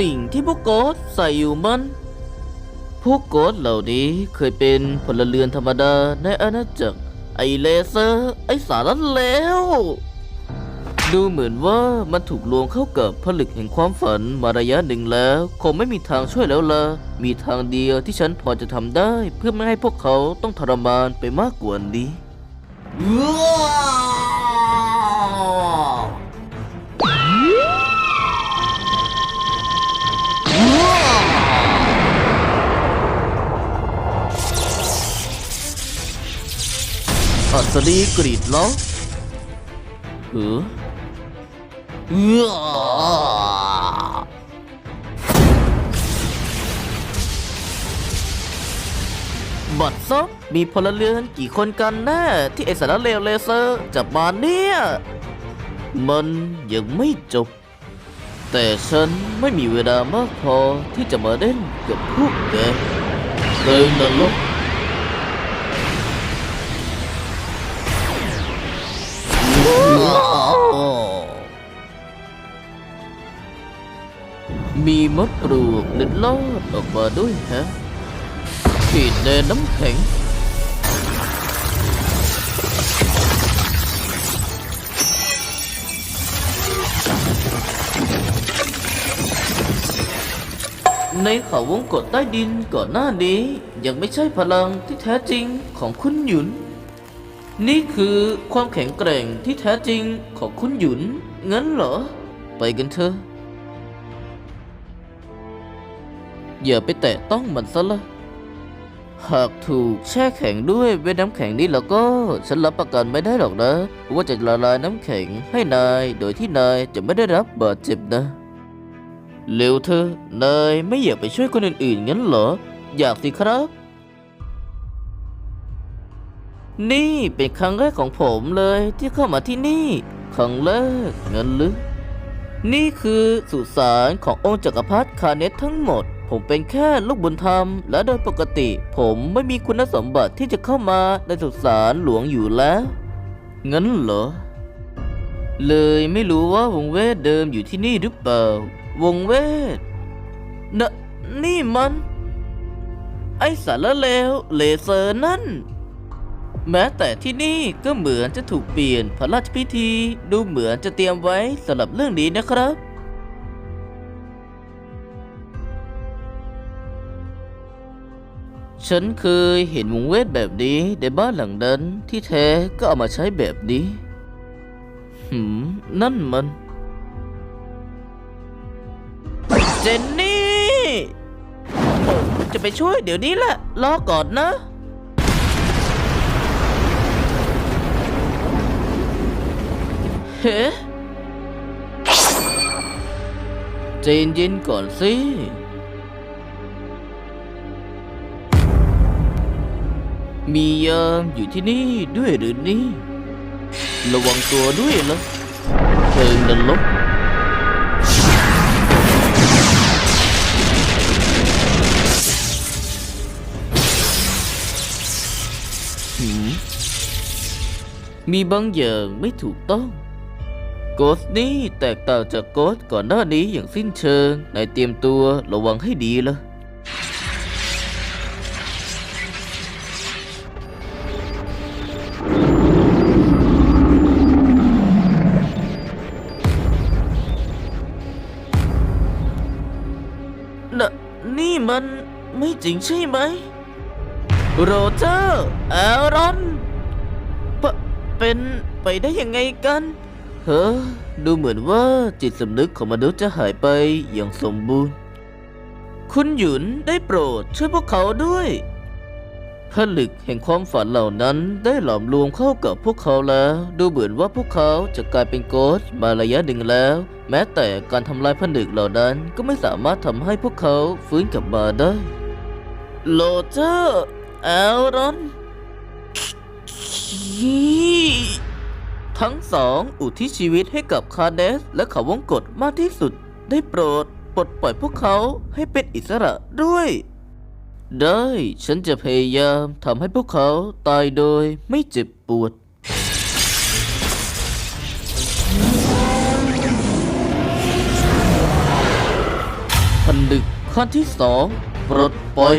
สิ่งที่พวกโกดใส่อยู่มันพวกโกดเหล่านี้เคยเป็นพลเรือนธรรมดาในอาณาจักรไอเลเซอร์ ไอสารแล้ว ดูเหมือนว่ามันถูกลวงเข้ากับผลึกแห่งความฝันมาระยะหนึ่งแล้ว คงไม่มีทางช่วยแล้วละมีทางเดียวที่ฉันพอจะทำได้ เพื่อไม่ให้พวกเขาต้องทรมานไปมากกว่านี้ อัศดีกรีดร้องเออเอื้อบัดซบมีพลเรือนกี่คนกันแน่ที่ไอสารเลวเลเซอร์จับมาเนี่ย มันยังไม่จบ แต่ฉันไม่มีเวลามากพอที่จะมาเล่นกับพวกแกเลยนรก มีมดปลวกล็ดลอดออกมาด้วยฮะขีดแดนน้ำแข็ง ในเขาวงกฏใต้ดินก่อนหน้านี้ ยังไม่ใช่พลังที่แท้จริงของคุณหยุน นี่คือความแข็งแกร่งที่แท้จริงของคุณหยุน งั้นเหรอ ไปกันเถอะ อย่าไปแตะต้องมันซะละ หากถูกแช่แข็งด้วยเวทน้ำแข็งนี้แล้วก็ ฉันรับประกันไม่ได้หรอกนะ ว่าจะละลายน้ำแข็งให้นายโดยที่นายจะไม่ได้รับบาดเจ็บนะเร็วเธอนายไม่อยากไปช่วยคนอื่นๆงั้นเหรอ อยากสิครับ นี่เป็นครั้งแรกของผมเลยที่เข้ามาที่นี่ ครั้งแรกงั้นหรือนี่คือสุสานขององค์จักรพรรดิคาเนตทั้งหมด ผมเป็นแค่ลูกบุญธรรม และโดยปกติ ผมไม่มีคุณสมบัติที่จะเข้ามาในสุสานหลวงอยู่แล้วงั้นเหรอ เลยไม่รู้ว่าวงเวทเดิมอยู่ที่นี่หรือเปล่า วงเวทนะนี่มัน ไอสารเลวเลเซอร์นั่น แม้แต่ที่นี่ก็เหมือนจะถูกเปลี่ยนพระราชพิธี ดูเหมือนจะเตรียมไว้สำหรับเรื่องนี้นะครับ ฉันเคยเห็นวงเวทแบบนี้ในบ้านหลังนั้นที่แท้ก็เอามาใช้แบบนี้ หืม นั่นมัน เจนนี่ผมจะไปช่วยเดี๋ยวนี้แหละรอก่อนนะ เฮ้ใจเย็นๆก่อนสิ มียามอยู่ที่นี่ด้วยหรือนี่ ระวังตัวด้วยนะเพลิงนรกหืมมีบางอย่างไม่ถูกต้อง โกสนี่แตกต่างจากโกสก่อนหน้านี้อย่างสิ้นเชิงนายเตรียมตัวระวังให้ดีละ น่ะนี่มันไม่จริงใช่ไหม โรเจอร์แอรอนปะเป็นไปได้ยังไงกันเฮ้อดูเหมือนว่าจิตสำนึกของมนุษย์จะหายไปอย่างสมบูรณ์ คุณหยุนได้โปรดช่วยพวกเขาด้วย ผลึกแห่งความฝันเหล่านั้นได้หลอมรวมเข้ากับพวกเขาแล้ว ดูเหมือนว่าพวกเขาจะกลายเป็นโกสต์มาระยะหนึ่งแล้ว แม้แต่การทำลายผนึกเหล่านั้นก็ไม่สามารถทำให้พวกเขาฟื้นกลับมาได้โลเจอร์แอลรอนทั้งสองอุทิศชีวิตให้กับคาเดส และเขาวงกฏมากที่สุด ได้โปรดปลดปล่อยพวกเขาให้เป็นอิสระด้วย ได้ ฉันจะพยายามทำให้พวกเขาตายโดยไม่เจ็บปวดฮพันดึกขั้นที่สองปลดปล่อย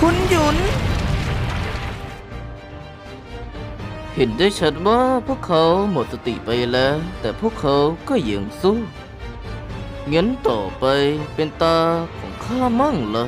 คุณหยุน เห็นได้ชัดว่าพวกเขาหมดสติไปแล้ว แต่พวกเขาก็ยังสู้งั้นต่อไปเป็นตาของข้ามั่งเหรอ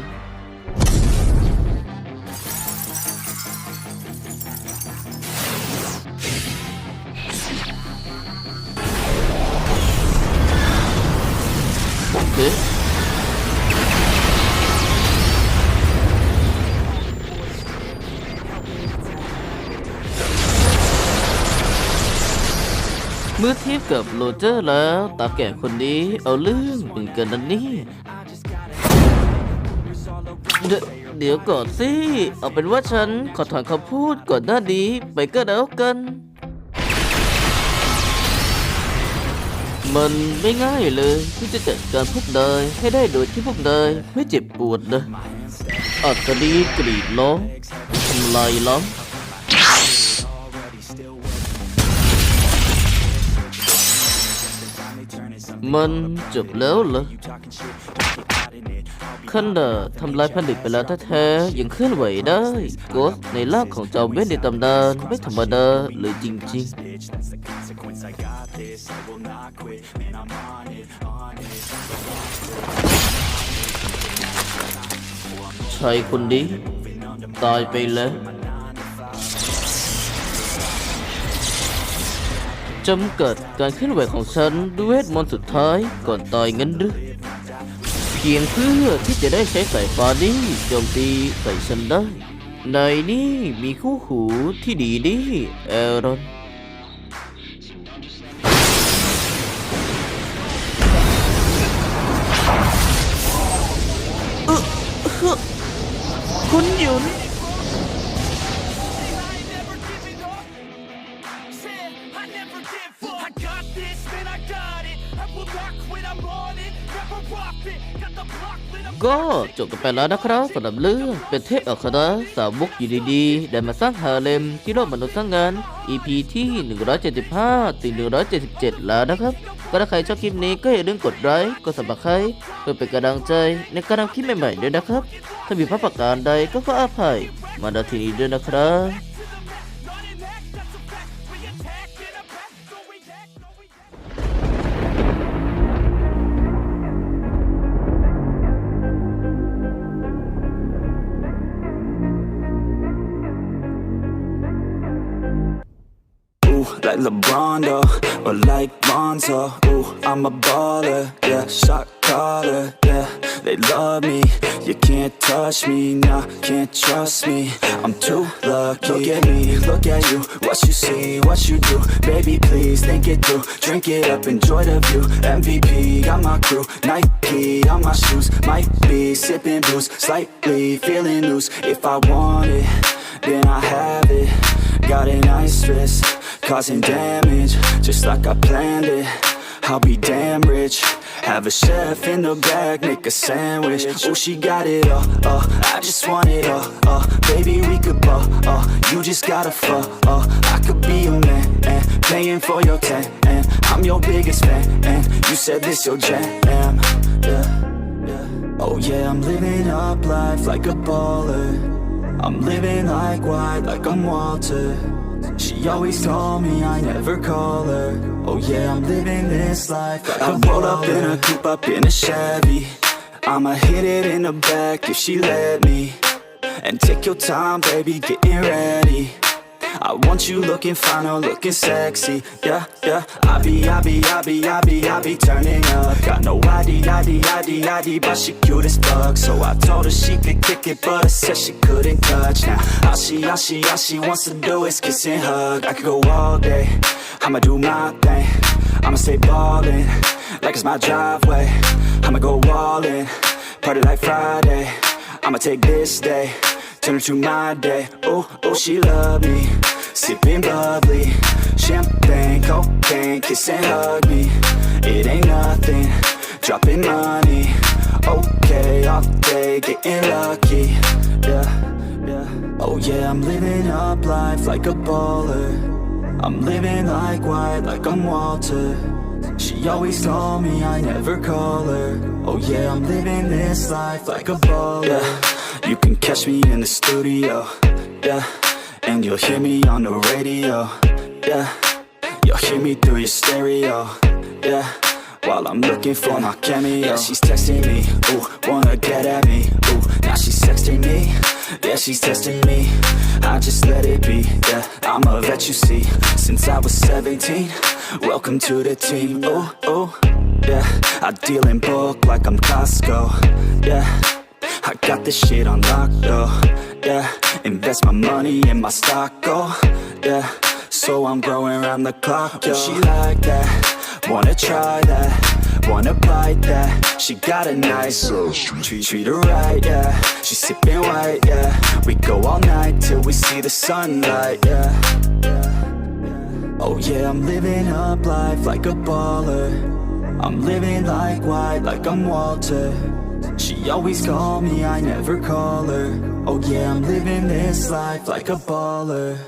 เมื่อเทียบกับโรเจอร์แล้วตาแก่คนนี้เอาเรื่องเหมือนกันนะนี่เดเดี๋ยวก่อนสิ เอาเป็นว่าฉันขอถอนคำพูดก่อนหน้านี้ไปก็แล้วกัน มันไม่ง่ายเลยที่จะจัดการพวกนายให้ได้โดยที่พวกนายไม่เจ็บปวดนะอัศดีกรีดร้องทำลายล้าง มันจบแล้วเหรอขันดาทำลายผลิตไปแล้วแท้ๆยังเคลื่อนไหวได้กสในร่าของจอมเวทในตำนานไม่ธรรมดาเลยจริงๆชายคนนี้ตายไปแล้ว จำกัดการเคลื่อนไหวของฉันด้วยเวทมนต์สุดท้ายก่อนตายงั้นหรือเพียงเพื่อที่จะได้ใช้สายฟ้านี้โจมตีใส่ฉันได้ในนี่มีคู่หูที่ดีนี่เอรอน I never give up. I got this, man, I got it. I will not quit, I'm on it. Never rock it. Got the block lit up. ก็จบกันไปแล้วนะครับสำหรับเรื่องเป็นเทพอัครสาวกอยู่ดีๆได้มาสร้างฮาเลมที่โลกมนุษย์สร้างงาน EP ที่ 175 ถึง 177 แล้วนะครับ ก็ถ้าใครชอบคลิปนี้ก็อย่าลืมกดไลค์กด subscribe เพื่อเป็นกำลังใจในการทำคลิปใหม่ๆด้วยนะครับ ถ้ามีพระประการใดก็ขออภัยมาณที่นี้ด้วยนะครับ like LeBron though, or like Lonzo. Ooh, I'm a baller, yeah, shot caller, yeah. They love me, you can't touch me, nah, can't trust me. I'm too lucky. Look at me, look at you, what you see, what you do. Baby, please think it through. Drink it up, enjoy the view. MVP, got my crew, Nike on my shoes. Might be sipping booze, slightly feeling loose. If I want it, then I have it. Got an ice wrist, causing damage, just like I planned it. I'll be damn rich. Have a chef in the back, make a sandwich. Oh, she got it all, uh, I just want it all, uh, baby, we could ball, uh, you just gotta fall, uh, I could be a man, and paying for your tan, and I'm your biggest fan, and you said this your jam, yeah. Oh yeah, I'm living up life like a baller. I'm living like white, like I'm Walter. She always told me I never call her. Oh yeah, I'm living this life. I roll up in a coupe, up in a Chevy. I'ma hit it in the back if she let me. And take your time, baby, getting ready. I want you looking fine or looking sexy. Yeah, yeah. I be, I be, I be, I be, I be turning up. Got no ID, ID, ID, ID, but she cute as fuck. So I told her she could kick it, but I said she couldn't touch. Now all she, all she, all she wants to do is kiss and hug. I could go all day. I'ma do my thing. I'ma stay ballin', like it's my driveway. I'ma go all in, party like Friday. I'ma take this day, turn to my day. Oh, oh, she love me, sipping bubbly, champagne, cocaine, kiss and hug me. It ain't nothing, dropping money okay, off day, getting lucky. Yeah, yeah. Oh yeah, I'm living up life like a baller. I'm living like white, like I'm Walter. She always told me I never call her. Oh yeah, I'm living this life like a baller. Yeah, you can catch me in the studio. Yeah, and you'll hear me on the radio. Yeah, you'll hear me through your stereo. Yeah. While I'm looking for my cameo Yeah, she's texting me, ooh, wanna get at me Ooh, now she's texting me Yeah, she's testing me I just let it be, yeah I'm a vet, you see Since I was 17 Welcome to the team, ooh, ooh Yeah, I deal in bulk like I'm Costco Yeah I got this shit on lock, though. Yeah, invest my money in my stock, oh. Yeah, so I'm growing around the clock, yo. She like that Wanna try that, wanna bite that. She got a nice treat, treat her right, yeah. She sipping white, yeah. We go all night till we see the sunlight, yeah. Oh yeah, I'm living up life like a baller. I'm living like white, like I'm Walter She always call me, I never call her. Oh yeah, I'm living this life like a baller